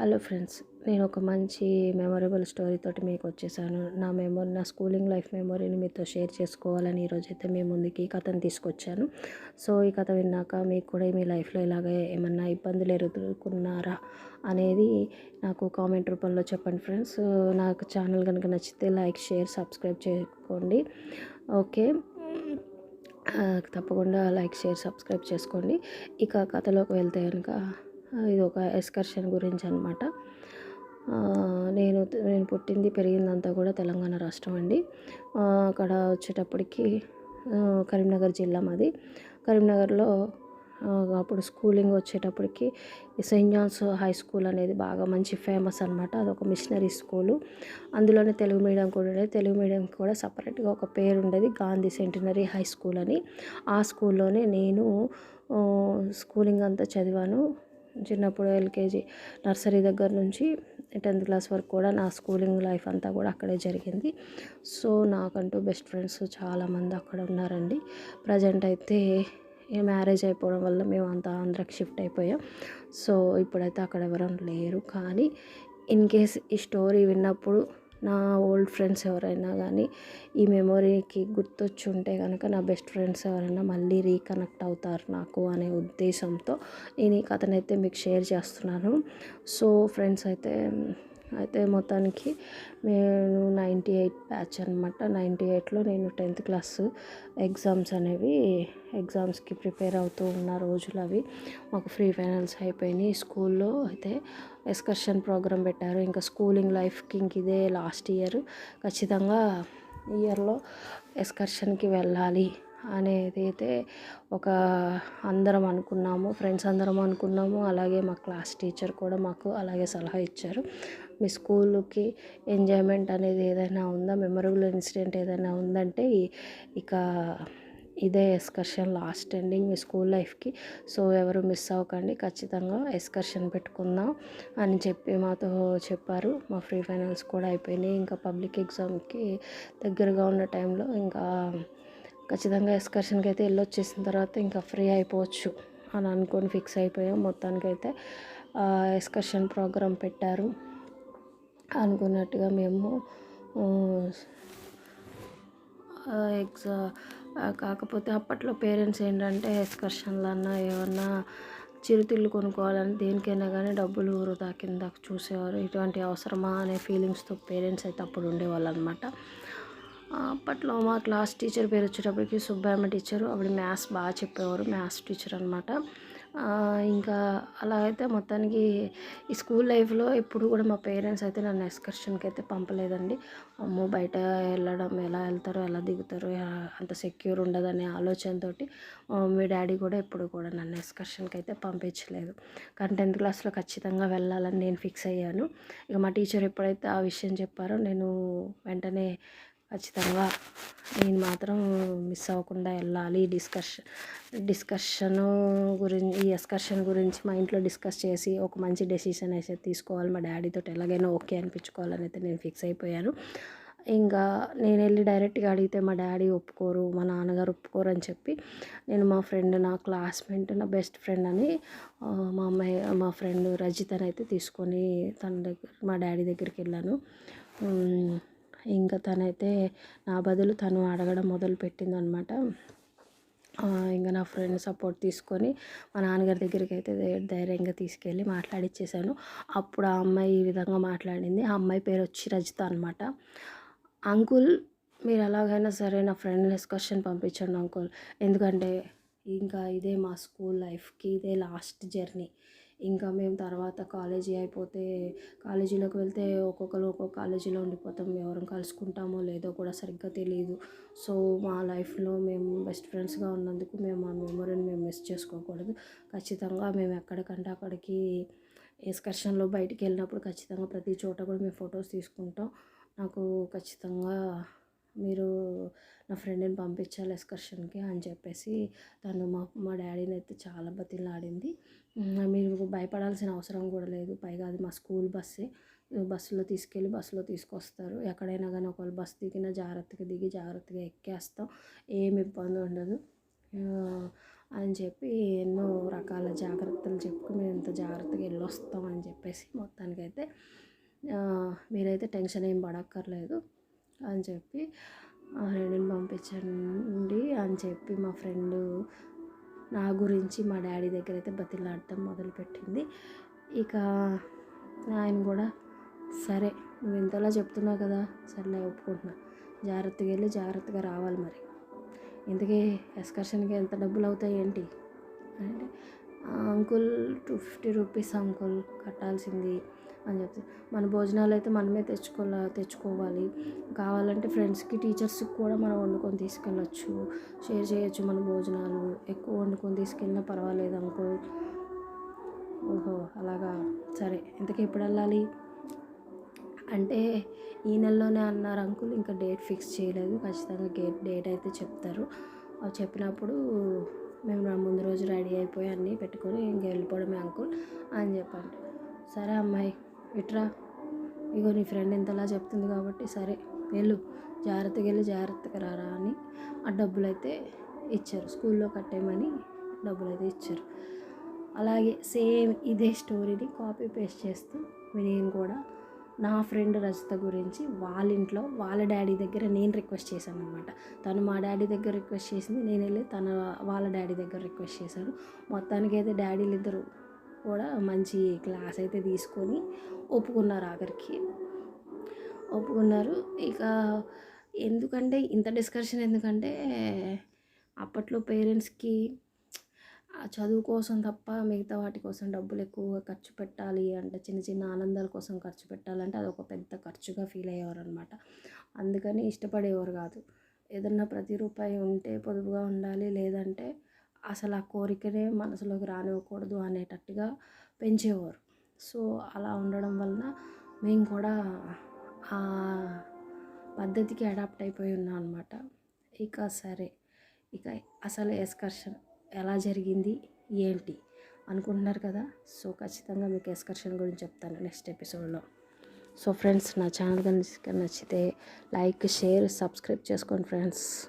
Hello friends నేను ఒక మంచి మెమొరబుల్ స్టోరీ తోటి మీకు వచ్చేసాను. నా మెమొరీ నా స్కూలింగ్ లైఫ్ మెమొరీని మీతో షేర్ చేసుకోవాలని ఈరోజైతే మీ ముందుకి ఈ కథను తీసుకొచ్చాను. సో ఈ కథ విన్నాక మీకు కూడా మీ లైఫ్లో ఇలాగే ఏమన్నా ఇబ్బందులు ఎదుర్కొన్నారా అనేది నాకు కామెంట్ రూపంలో చెప్పండి ఫ్రెండ్స్. నాకు ఛానల్ కనుక నచ్చితే లైక్ షేర్ సబ్స్క్రైబ్ చేసుకోండి. ఓకే. తప్పకుండా లైక్ షేర్ సబ్స్క్రైబ్ చేసుకోండి. ఇక కథలోకి వెళ్తే కనుక ఇది ఒక ఎక్స్కర్షన్ గురించి అనమాట నేను నేను పుట్టింది పెరిగిందంతా కూడా తెలంగాణ రాష్ట్రం అండి. అక్కడ వచ్చేటప్పటికి కరీంనగర్ జిల్లా మాది. కరీంనగర్లో అప్పుడు స్కూలింగ్ వచ్చేటప్పటికి సెయింట్ జాన్స్ హై స్కూల్ అనేది బాగా మంచి ఫేమస్ అనమాట. అదొక మిషనరీ స్కూలు. అందులోనే తెలుగు మీడియం కూడా ఉండేది. తెలుగు మీడియం కూడా సపరేట్గా ఒక పేరు ఉండేది గాంధీ సెంటినరీ హై స్కూల్ అని. ఆ స్కూల్లోనే నేను స్కూలింగ్ అంతా చదివాను. చిన్నప్పుడు ఎల్కేజీ నర్సరీ దగ్గర నుంచి టెన్త్ క్లాస్ వరకు కూడా నా స్కూలింగ్ లైఫ్ అంతా కూడా అక్కడే జరిగింది. సో నాకంటూ బెస్ట్ ఫ్రెండ్స్ చాలామంది అక్కడ ఉన్నారండి. ప్రజెంట్ అయితే మ్యారేజ్ అయిపోవడం వల్ల మేము అంతా ఆంధ్రాకి షిఫ్ట్ అయిపోయాం. సో ఇప్పుడైతే అక్కడ ఎవరూ లేరు. కానీ ఇన్ కేస్ ఈ స్టోరీ విన్నప్పుడు నా ఓల్డ్ ఫ్రెండ్స్ ఎవరైనా కానీ ఈ మెమొరీకి గుర్తొచ్చి ఉంటే కనుక నా బెస్ట్ ఫ్రెండ్స్ ఎవరైనా మళ్ళీ రీకనెక్ట్ అవుతారు నాకు అనే ఉద్దేశంతో నేను ఈ కథనైతే మీకు షేర్ చేస్తున్నాను. సో ఫ్రెండ్స్ అయితే అయితే మొత్తానికి నేను నైంటీ ఎయిట్ బ్యాచ్ అనమాట నైంటీ ఎయిట్లో నేను టెన్త్ క్లాస్ ఎగ్జామ్స్ అనేవి ఎగ్జామ్స్కి ప్రిపేర్ అవుతూ ఉన్న రోజులు అవి మాకు ఫ్రీ ఫైనల్స్ అయిపోయినాయి. స్కూల్లో అయితే ఎక్స్కర్షన్ ప్రోగ్రామ్ పెట్టారు. ఇంకా స్కూలింగ్ లైఫ్కి ఇంక ఇదే లాస్ట్ ఇయర్. ఖచ్చితంగా ఇయర్లో ఎక్స్కర్షన్కి వెళ్ళాలి. అనేది అయితే ఒక అందరం అనుకున్నాము ఫ్రెండ్స్ అందరం అనుకున్నాము. అలాగే మా క్లాస్ టీచర్ కూడా మాకు అలాగే సలహా ఇచ్చారు. మీ స్కూల్కి ఎంజాయ్మెంట్ అనేది ఏదైనా ఉందా? మెమరబుల్ ఇన్సిడెంట్ ఏదైనా ఉందంటే ఇక ఇదే ఎస్కర్షన్ లాస్ట్ ఎండింగ్ మీ స్కూల్ లైఫ్కి. సో ఎవరు మిస్ అవ్వకండి ఖచ్చితంగా ఎస్కర్షన్ పెట్టుకుందాం అని చెప్పి మాతో చెప్పారు. మా ఫ్రీ ఫైనల్స్ కూడా అయిపోయినాయి. ఇంకా పబ్లిక్ ఎగ్జామ్కి దగ్గరగా ఉన్న టైంలో ఇంకా ఖచ్చితంగా ఎస్కర్షన్కి అయితే వెళ్ళొచ్చేసిన తర్వాత ఇంకా ఫ్రీ అయిపోవచ్చు అని అనుకొని ఫిక్స్ అయిపోయాం. మొత్తానికైతే ఎస్కర్షన్ ప్రోగ్రామ్ పెట్టారు. అనుకున్నట్టుగా మేము ఎగ్జా కాకపోతే అప్పట్లో పేరెంట్స్ ఏంటంటే ఎస్కర్షన్లు అన్నా ఏమన్నా చిరుతిళ్ళు కొనుక్కోవాలని దేనికైనా కానీ డబ్బులు వృధా కింద చూసేవారు. ఇటువంటి అవసరమా అనే ఫీలింగ్స్తో పేరెంట్స్ అయితే అప్పుడు ఉండేవాళ్ళు అనమాట అప్పట్లో మా క్లాస్ టీచర్ పేరు వచ్చేటప్పటికి సుబ్బమ్మ టీచరు. ఆవిడ మ్యాథ్స్ బాగా చెప్పేవారు మ్యాథ్స్ టీచర్ అనమాట ఇంకా అలా అయితే మొత్తానికి ఈ స్కూల్ లైఫ్లో ఎప్పుడు కూడా మా పేరెంట్స్ అయితే నన్ను ఎక్స్కర్షన్కి అయితే పంపలేదండి. అమ్మో బయట వెళ్ళడం ఎలా వెళ్తారో ఎలా దిగుతారో అంత సెక్యూర్ ఉండదనే ఆలోచనతో మీ డాడీ కూడా ఎప్పుడు కూడా నన్ను ఎక్స్కర్షన్కి అయితే పంపించలేదు. కానీ టెన్త్ క్లాస్లో ఖచ్చితంగా వెళ్ళాలని నేను ఫిక్స్ అయ్యాను. ఇక మా టీచర్ ఎప్పుడైతే ఆ విషయం చెప్పారో నేను వెంటనే ఖచ్చితంగా నేను మాత్రం మిస్ అవ్వకుండా వెళ్ళాలి. డిస్కషన్ డిస్కషన్ గురించి ఈ ఎస్కర్షన్ గురించి మా ఇంట్లో డిస్కస్ చేసి ఒక మంచి డెసిషన్ అయితే తీసుకోవాలి. మా డాడీతో ఎలాగైనా ఓకే అనిపించుకోవాలని అయితే నేను ఫిక్స్ అయిపోయాను. ఇంకా నేను వెళ్ళి డైరెక్ట్గా అడిగితే మా డాడీ ఒప్పుకోరు మా నాన్నగారు ఒప్పుకోరు అని చెప్పి నేను మా ఫ్రెండ్ నా క్లాస్మేట్ నా బెస్ట్ ఫ్రెండ్ అని మా అమ్మాయి మా ఫ్రెండ్ రజితని అయితే తీసుకొని తన దగ్గర మా డాడీ దగ్గరికి వెళ్ళాను. ఇంకా తనైతే నా బదులు తను అడగడం మొదలుపెట్టింది అనమాట ఇంకా నా ఫ్రెండ్ సపోర్ట్ తీసుకొని మా నాన్నగారి దగ్గరికి అయితే ధైర్యంగా తీసుకెళ్ళి మాట్లాడిచ్చేసాను. అప్పుడు ఆ అమ్మాయి ఈ విధంగా మాట్లాడింది. ఆ అమ్మాయి పేరు వచ్చి రజిత అనమాట. అంకుల్ మీరు ఎలాగైనా సరే నా ఫ్రెండ్ డిస్కషన్ పంపించండి అంకుల్. ఎందుకంటే ఇంకా ఇదే మా స్కూల్ లైఫ్కి ఇదే లాస్ట్ జర్నీ. ఇంకా మేము తర్వాత కాలేజీ అయిపోతే కాలేజీలోకి వెళ్తే ఒక్కొక్కరు ఒక్కొక్క కాలేజీలో ఉండిపోతాం. ఎవరం కలుసుకుంటామో లేదో కూడా సరిగ్గా తెలియదు సో మా లైఫ్లో మేము బెస్ట్ ఫ్రెండ్స్గా ఉన్నందుకు మేము ఆ మెమొరీని మేము మిస్ చేసుకోకూడదు. ఖచ్చితంగా మేము ఎక్కడికంటే అక్కడికి ఎక్స్కర్షన్లో బయటికి వెళ్ళినప్పుడు ఖచ్చితంగా ప్రతి చోట కూడా మేము ఫొటోస్ తీసుకుంటాం. నాకు ఖచ్చితంగా మీరు నా ఫ్రెండ్ని పంపించాలి ఎక్స్కర్షన్కి అని చెప్పేసి తను మా మా డాడీని అయితే చాలా బతిలాడింది. మీరు భయపడాల్సిన అవసరం కూడా లేదు. పైగా అది మా స్కూల్ బస్సే. బస్సులో తీసుకెళ్ళి బస్సులో తీసుకొస్తారు. ఎక్కడైనా కానీ ఒకవేళ బస్సు దిగిన జాగ్రత్తగా దిగి జాగ్రత్తగా ఎక్కేస్తాం. ఏమి ఇబ్బంది ఉండదు. అని చెప్పి ఎన్నో రకాల జాగ్రత్తలు చెప్పుకుని మేము ఇంత జాగ్రత్తగా వెళ్ళొస్తాం అని చెప్పేసి మొత్తానికైతే మీరైతే టెన్షన్ ఏం పడక్కర్లేదు. అని చెప్పి ఆ ఫ్రెండ్ని పంపించండి అని చెప్పి మా ఫ్రెండ్ నా గురించి మా డాడీ దగ్గర అయితే బతిలాడటం మొదలుపెట్టింది. ఇక ఆయన కూడా సరే నువ్వు ఇంతలా చెప్తున్నావు కదా సర్లే ఒప్పుకుంటున్నా. జాగ్రత్తగా వెళ్ళి జాగ్రత్తగా రావాలి మరి. ఇంతకీ ఎక్స్కర్షన్కి ఎంత డబ్బులు అవుతాయి ఏంటి? అంటే uncle two fifty rupees uncle కట్టాల్సింది అని చెప్తే మన భోజనాలు అయితే మనమే తెచ్చుకోలే తెచ్చుకోవాలి. కావాలంటే ఫ్రెండ్స్కి టీచర్స్కి కూడా మనం వండుకొని తీసుకెళ్ళొచ్చు. షేర్ చేయొచ్చు మన భోజనాలు. ఎక్కువ వండుకొని తీసుకెళ్ళినా పర్వాలేదు అనుకో ఓహో అలాగా? సరే ఇంతకీ ఎప్పుడు వెళ్ళాలి? అంటే ఈ నెలలోనే అన్నారు అంకుల్. ఇంకా డేట్ ఫిక్స్ చేయలేదు. ఖచ్చితంగా గేట్ డేట్ అయితే చెప్తారు. చెప్పినప్పుడు మేము ముందు రోజు రెడీ అయిపోయి అన్నీ పెట్టుకొని ఇంక వెళ్ళిపోవడమే అంకుల్ అని చెప్పండి. సరే అమ్మాయి. ఇట్రా. ఇగో నీ ఫ్రెండ్ ఇంతలా చెప్తుంది కాబట్టి సరే వెళ్ళు. జాగ్రత్తగా వెళ్ళి జాగ్రత్తగా రారా అని ఆ డబ్బులు అయితే ఇచ్చారు. స్కూల్లో కట్టేయమని డబ్బులు అయితే ఇచ్చారు. అలాగే సేమ్ ఇదే స్టోరీని కాపీ పేస్ట్ చేస్తూ నేను కూడా నా ఫ్రెండ్ రజిత గురించి వాళ్ళ ఇంట్లో వాళ్ళ డాడీ దగ్గర నేను రిక్వెస్ట్ చేశాను అనమాట తను మా డాడీ దగ్గర రిక్వెస్ట్ చేసింది నేను వెళ్ళి తన వాళ్ళ డాడీ దగ్గర రిక్వెస్ట్ చేశాను. మొత్తానికి అయితే డాడీలు ఇద్దరు కూడా మంచి క్లాస్ అయితే తీసుకొని ఒప్పుకున్నారు ఆఖరికి. ఒప్పుకున్నారు. ఇక ఎందుకంటే ఇంత డిస్కషన్ ఎందుకంటే అప్పట్లో పేరెంట్స్కి ఆ చదువు కోసం తప్ప మిగతా వాటి కోసం డబ్బులు ఎక్కువగా ఖర్చు పెట్టాలి అంటే చిన్న చిన్న ఆనందాల కోసం ఖర్చు పెట్టాలంటే అది ఒక పెద్ద ఖర్చుగా ఫీల్ అయ్యేవారు అనమాట అందుకని ఇష్టపడేవారు కాదు. ఏదన్నా ప్రతి రూపాయి ఉంటే పొదుపుగా ఉండాలి లేదంటే అసలు ఆ కోరికనే మనసులోకి రానివ్వకూడదు అనేటట్టుగా పెంచేవారు. సో అలా ఉండడం వలన మేము కూడా ఆ పద్ధతికి అడాప్ట్ అయిపోయి ఉన్నాం అనమాట ఇక సరే ఇక అసలు ఎస్కర్షన్ ఎలా జరిగింది ఏంటి అనుకుంటున్నారు కదా? సో ఖచ్చితంగా మీకు ఎస్కర్షన్ గురించి చెప్తాను నెక్స్ట్ ఎపిసోడ్లో. సో ఫ్రెండ్స్ నా ఛానల్ కనుక నచ్చితే లైక్ షేర్ సబ్స్క్రైబ్ చేసుకోండి ఫ్రెండ్స్.